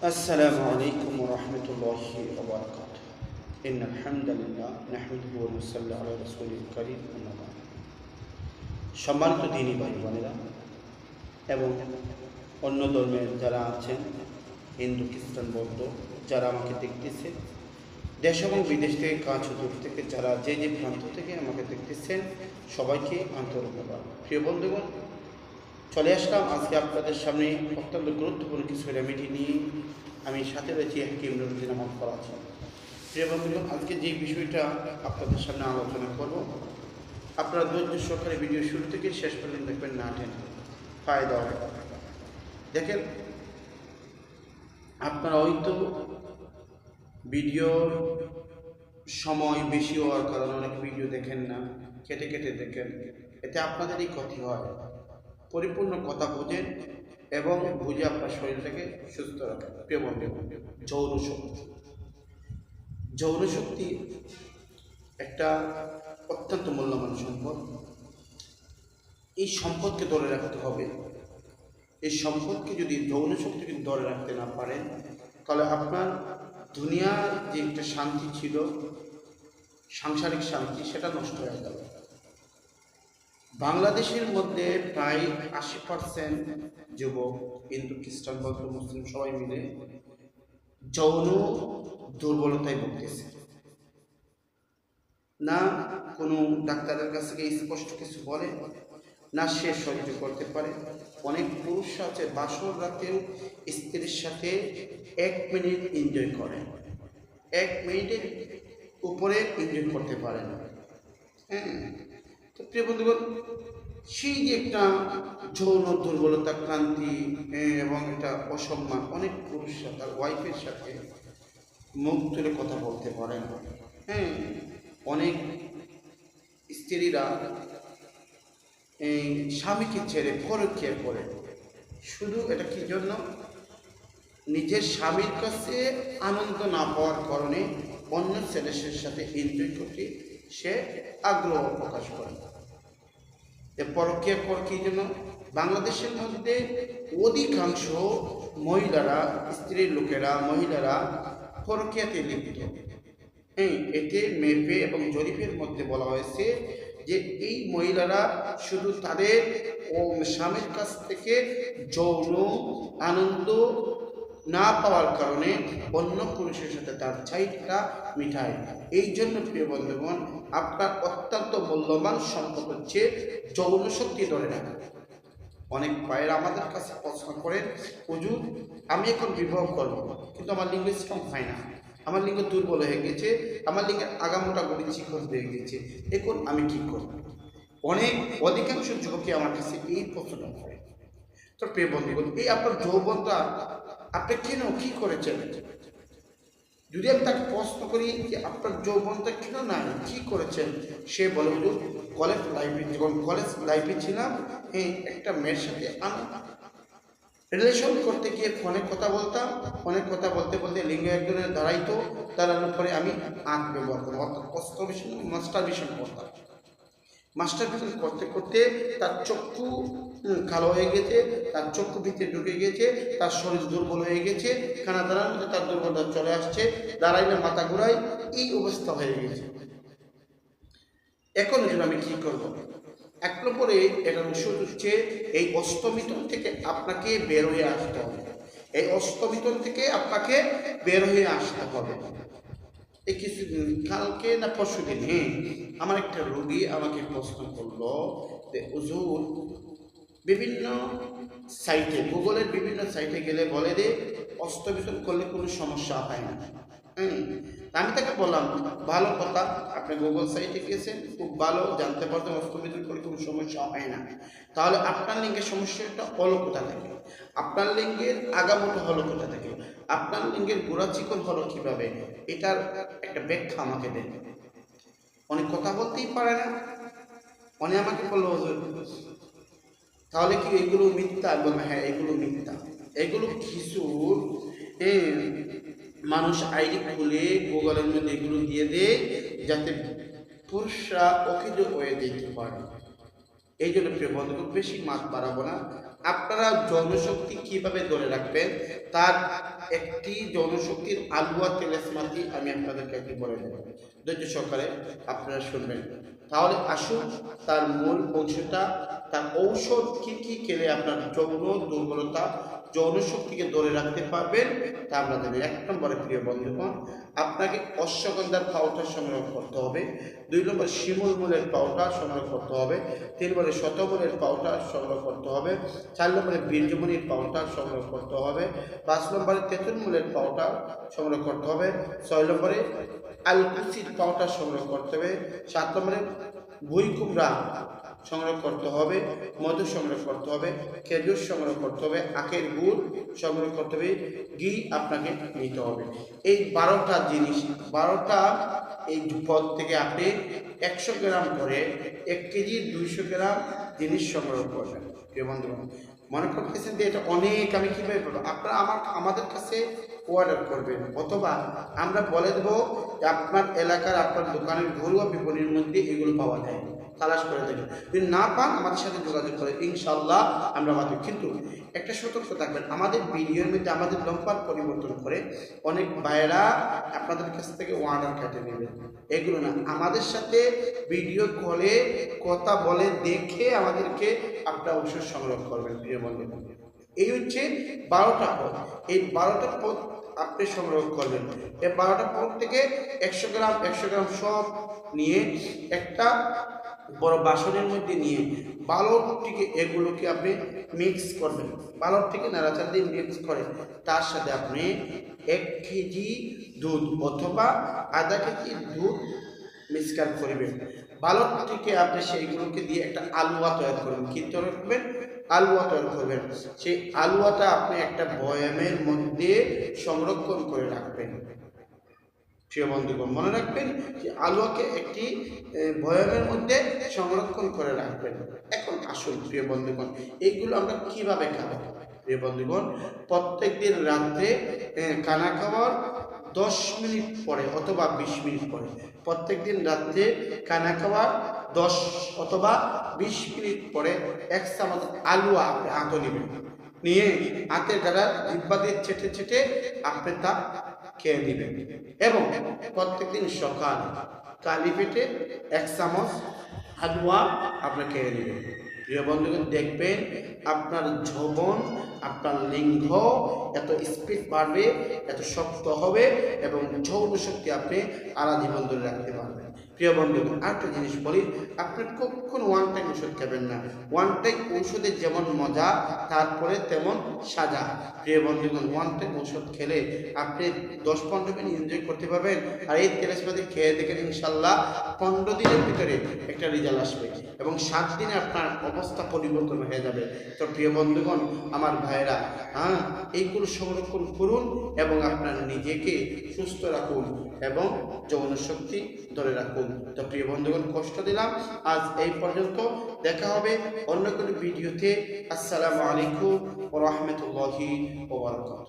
السلام عليكم ورحمة الله وبركاته إن الحمد لله نحمده ونصلي على رسوله الكريم أما بعد সম্মানিত দিনী ভাই বোনেরা এবং অন্য ধর্মের যারা আছেন হিন্দু খ্রিস্টান বৌদ্ধ যারা আমাকে দেখতেছে দেশ এবং বিদেশ থেকে কাজ ও দূর থেকে যারা যে যে প্রান্ত থেকে আমাকে দেখতেছেন সবাইকে আন্তরিক প্রিয় বন্ধুগণ চলে আসলাম। আজকে আপনাদের সামনে অত্যন্ত গুরুত্বপূর্ণ কিছু রেমেডি নিয়ে আমি সাথে রয়েছি হাকিম নুরুদ্দিন আহমদ করাচ্ছি প্রিয় বন্ধুগণ, আজকে যে বিষয়টা আপনাদের সামনে আলোচনা করব, আপনারা ধৈর্য সহকারে ভিডিও শুরু থেকে শেষ পর্যন্ত দেখবেন, না টেন। ফায়দা হবে। দেখেন, আপনারা হয়তো ভিডিওর সময় বেশি হওয়ার কারণে অনেক ভিডিও দেখেন না, কেটে কেটে দেখেন। এতে আপনাদেরই ক্ষতি হয়। পরিপূর্ণ কথা বুঝেন এবং বুঝে আপনার শরীরটাকে সুস্থ রাখেন প্রিয় বন্ধু যৌন শক্তি। যৌন শক্তি একটা অত্যন্ত মূল্যবান সম্পদ। এই সম্পদকে ধরে রাখতে হবে। এই সম্পদকে যদি যৌন শক্তিকে ধরে রাখতে না পারেন, তাহলে আপনার দুনিয়ার যে একটা শান্তি ছিল, সাংসারিক শান্তি, সেটা নষ্ট হয়ে যাবে। বাংলাদেশের মধ্যে প্রায় আশি পার্সেন্ট যুবক, হিন্দু, খ্রিস্টান, বৌদ্ধ, মুসলিম সবাই মিলে যৌন দুর্বলতায় ভুগতেছে। না কোনো ডাক্তারের কাছ থেকে স্পষ্ট কিছু বলে, না সে সহ্য করতে পারে। অনেক পুরুষ আছে, বাসর রাতেও স্ত্রীর সাথে এক মিনিট এনজয় করে। এক মিনিটের উপরে এনজয় করতে পারে না। হ্যাঁ প্রিয় বন্ধুগণ, সেই যে একটা যৌন দুর্বলতা, ক্লান্তি এবং একটা অসম্মান, অনেক পুরুষরা তার ওয়াইফের সাথে মুখ তুলে কথা বলতে পারেন। হ্যাঁ অনেক স্ত্রীরা এই স্বামীকে ছেড়ে পরকীয়া করে। শুধু এটা কি জন্য? নিজের স্বামীর কাছে আনন্দ না পাওয়ার কারণে অন্য ছেলেদের সাথে এনজয় করতে সে আগ্রহ প্রকাশ করে। এ পরকীয়া কর কি জন্য বাংলাদেশের মধ্যে অধিকাংশ মহিলারা, স্ত্রীর লোকেরা, মহিলারা পরকীয়াতে লিপ্ত। হ্যাঁ এতে মেপে এবং জরিপের মধ্যে বলা হয়েছে যে এই মহিলারা শুধু তাদের ও স্বামীর কাছ থেকে যৌন, আনন্দ না পাওয়ার কারণে অন্য পুরুষের সাথে তার চাহিদা মিঠায় এই জন্য, প্রিয় বন্ধুগণ, আপনার অত্যন্ত মূল্যবান সম্পদ হচ্ছে যৌন শক্তি ধরে রাখা। অনেক ভাইয়েরা আমাদের কাছে প্রশ্ন করেন, হুজুর, আমি এখন বিবাহ করব, কিন্তু আমার লিঙ্গ স্ট্রং হয় না। আমার লিঙ্গ দুর্বল হয়ে গেছে, আমার লিঙ্গের আগামোটা গড়ি চিকন হয়ে গেছে। এখন আমি কি করব? অনেক, অধিকাংশ যুবকই আমার কাছে এই প্রশ্নটা করে। তো প্রিয় বন্ধুগণ, এই আপনার যৌবনটা আপনি কেন কি করেছেন? যদি আমি তাকে প্রশ্ন করি যে আপনার যৌবনটা কেন নাই, কি করেছেন? সে বলে, হুজুর কলেজ লাইফে যখন কলেজ লাইফে ছিলাম এই একটা মেয়ের সাথে আমি রিলেশন করতে গিয়ে ফোনে কথা বলতাম। ফোনে কথা বলতে বলতে লিঙ্গ একজনের দাঁড়াইতো, দাঁড়ানোর পরে আমি আঁক ব্যবহার করতাম, অর্থাৎ কষ্ট কষ্টভিশন মাস্টার ভিশন করতাম। মাস্টার ভিশন করতে করতে তার চক্ষু কালো হয়ে গেছে, তার চক্ষু ভিতরে ঢুকে গেছে, তার শরীর দুর্বল হয়ে গেছে, খানা দাঁড়ানোর মধ্যে তার দুর্বলতা চলে আসছে দাঁড়াইলে মাথা ঘুরাই এই অবস্থা হয়ে গেছে। এখন এজন্য আমি কি করব? এক নম্বরে এটার ওষুধ হচ্ছে, এই অস্তমিতন থেকে আপনাকে বের হয়ে আসতে হবে। এই অস্তমিতন থেকে আপনাকে বের হয়ে আসতে হবে। এই কিছুদিন, কালকে না পরশু দিন হ্যাঁ আমার একটা রোগী আমাকে প্রশ্ন করল যে, হুজুর, বিভিন্ন সাইটে গুগলের বিভিন্ন সাইটে গেলে বলে যে অস্তমিতন করলে কোনো সমস্যা হয় না। আমি তাকে বললাম, ভালো কথা, আপনি গুগল সাইটে গেছেন খুব ভালো, জানতে পারতেন অস্তমিতন করে কোনো সমস্যা হয় না। তাহলে আপনার লিঙ্গের সমস্যাটা হলো কোথা থেকে? আপনার লিঙ্গের আগামোটা হলো কোথা থেকে? আপনার লিঙ্গের গোড়া চিকন হলো কীভাবে? এটার একটা ব্যাখ্যা আমাকে দেন। অনেক কথা বলতেই পারে না। অনেক আমাকে বলল "হুজুর, তাহলে কি এগুলো মিথ্যা? আমি হ্যাঁ এগুলো মিথ্যা। এগুলো কিছু মানুষ আইডি খুলে গুগলের মধ্যে এগুলো দিয়ে দেয় যাতে পুরুষরা অখিজ হয়ে যেতে পারে। এই জন্য প্রিয় বেশি মাছ বাড়াবো না। আপনারা জনশক্তি কীভাবে ধরে রাখবেন? তার একটি জনশক্তির আলুয়া তেলেসমাতি আমি আপনাদেরকে একটি বলে দেব ধৈর্য সহকারে আপনারা শুনবেন। তাহলে আসুন তার মূল অংশটা, তার ঔষধ কি কি খেলে আপনার যৌন দুর্বলতা যৌন শক্তিকে ধরে রাখতে পারবেন। তা আমরা জানি এক নম্বরে, প্রিয় বন্ধুগণ, আপনাকে অশ্বগন্ধার পাউডার সংগ্রহ করতে হবে। দুই নম্বর, শিমুল মূলের পাউডার সংগ্রহ করতে হবে। তিন নম্বরে শতমূলের পাউডার সংগ্রহ করতে হবে। চার নম্বরে, বীর্যমণির পাউডার সংগ্রহ করতে হবে। পাঁচ নম্বরে, তেঁতুল মূলের পাউডার সংগ্রহ করতে হবে। ছয় নম্বরে, আলকুসির পাউডার সংগ্রহ করতে হবে। সাত নম্বরে, ভুই কুমড়া সংগ্রহ করতে হবে, মধু সংগ্রহ করতে হবে, খেজুর সংগ্রহ করতে হবে, আখের গুড় সংগ্রহ করতে হবে, ঘি আপনাকে নিতে হবে। এই বারোটা জিনিস, বারোটা এই পদ থেকে আপনি একশো গ্রাম করে এক কেজি দুইশো গ্রাম জিনিস সংগ্রহ করবেন। প্রিয় বন্ধুগণ মনে করতেছেন যে এটা অনেক, আমি কীভাবে বলব আপনারা আমার, আমাদের কাছে অর্ডার করবেন, অথবা আমরা বলে দেবো আপনার এলাকার, আপনার দোকানের ঘরোয়া বিপণীর মধ্যে এগুলো পাওয়া যায়। তালাশ করে দেবেন যদি না পান, আমাদের সাথে যোগাযোগ করে ইনশাল্লাহ আমরা আমাদের কিন্তু একটা সতর্ক থাকবেন। আমাদের ভিডিওর মধ্যে আমাদের লম্বার পরিবর্তন করে অনেক ভাইয়েরা আপনাদের কাছ থেকে অর্ডার কেটে নেবেন এগুলো না, আমাদের সাথে ভিডিও কলে কথা বলে দেখে আমাদেরকে আপনার ওষুধ সংগ্রহ করবেন, প্রিয় বন্ধু। এই হচ্ছে বারোটা পথ এই বারোটা পথ আপনি সংগ্রহ করবেন। এই বারোটা পদ থেকে একশো গ্রাম একশো গ্রাম সব নিয়ে একটা বড় বাসনের মধ্যে নিয়ে বালকটিকে এগুলোকে আপনি মিক্স করবেন। বালকটিকে নাড়াচাড়া দিয়ে মিক্স করে তার সাথে আপনি এক কেজি দুধ অথবা আধা কেজি দুধ মিক্সকার করবেন। বালকটিকে আপনি সেইগুলোকে দিয়ে একটা আলুয়া তৈরি করবেন। কি তৈরি করবেন? আলুয়া তৈরি করবেন। সেই আলুয়াটা আপনি একটা বয়ামের মধ্যে সংরক্ষণ করে রাখবেন। প্রিয় বন্ধুগণ মনে রাখবেন যে আলুয়াকে একটি এ, বয়ামের মধ্যে সংরক্ষণ করে রাখবেন। এখন আসুন প্রিয় বন্ধুগণ এইগুলো আমরা কীভাবে খাব? প্রিয় বন্ধুগণ প্রত্যেক দিন রাত্রে খানা খাওয়ার দশ মিনিট পরে অথবা বিশ মিনিট পরে প্রত্যেক দিন রাত্রে খানা খাওয়ার দশ অথবা বিশ মিনিট পরে এক চামচ আলুয়া আপনি আঁতো নেবেন। নিয়ে হাতের দ্বারা জিব্বা দিয়ে ছেটে ছেটে আপনি তা খেয়ে নেবেন এবং প্রত্যেকদিন সকাল কালি পেটে এক চামচ হালুয়া আপনি খেয়ে নেবেন। প্রিয় বন্ধুগণ, দেখবেন আপনার যৌবন আপনার লিঙ্গ এত স্পিড বাড়বে, এত শক্ত হবে এবং যৌন শক্তি আপনি আলা জীবন ধরে রাখতে পারবেন। প্রিয় বন্ধুগণ, আরেকটা জিনিস বলি, আপনি কখন ওয়ান টাইম ওষুধ খাবেন না। ওয়ান টাইম ঔষধের যেমন মজা, তারপরে তেমন সাজা। প্রিয় বন্ধুগণ ওয়ান টাইম ওষুধ খেলে আপনি দশ পনেরো দিন এনজয় করতে পারবেন আর এই তেলেসমাদি খেয়ে দেখেন ইনশাল্লাহ পনেরো দিনের ভিতরে একটা রেজাল্ট আসবে এবং সাত দিনে আপনার অবস্থা পরিবর্তন হয়ে যাবে। তো প্রিয় বন্ধুগণ, আমার ভাইয়েরা হ্যাঁ এইগুলো সংরক্ষণ করুন এবং আপনার নিজেকে সুস্থ রাখুন এবং যৌন শক্তি ধরে রাখুন। তো প্রিয় বন্ধুগণ, কষ্ট দিলাম। আজ এই পর্যন্ত দেখা হবে অন্য কোনো ভিডিওতে। আসসালামু আলাইকুম রহমতুল্লাহি ওবরাকাতুহু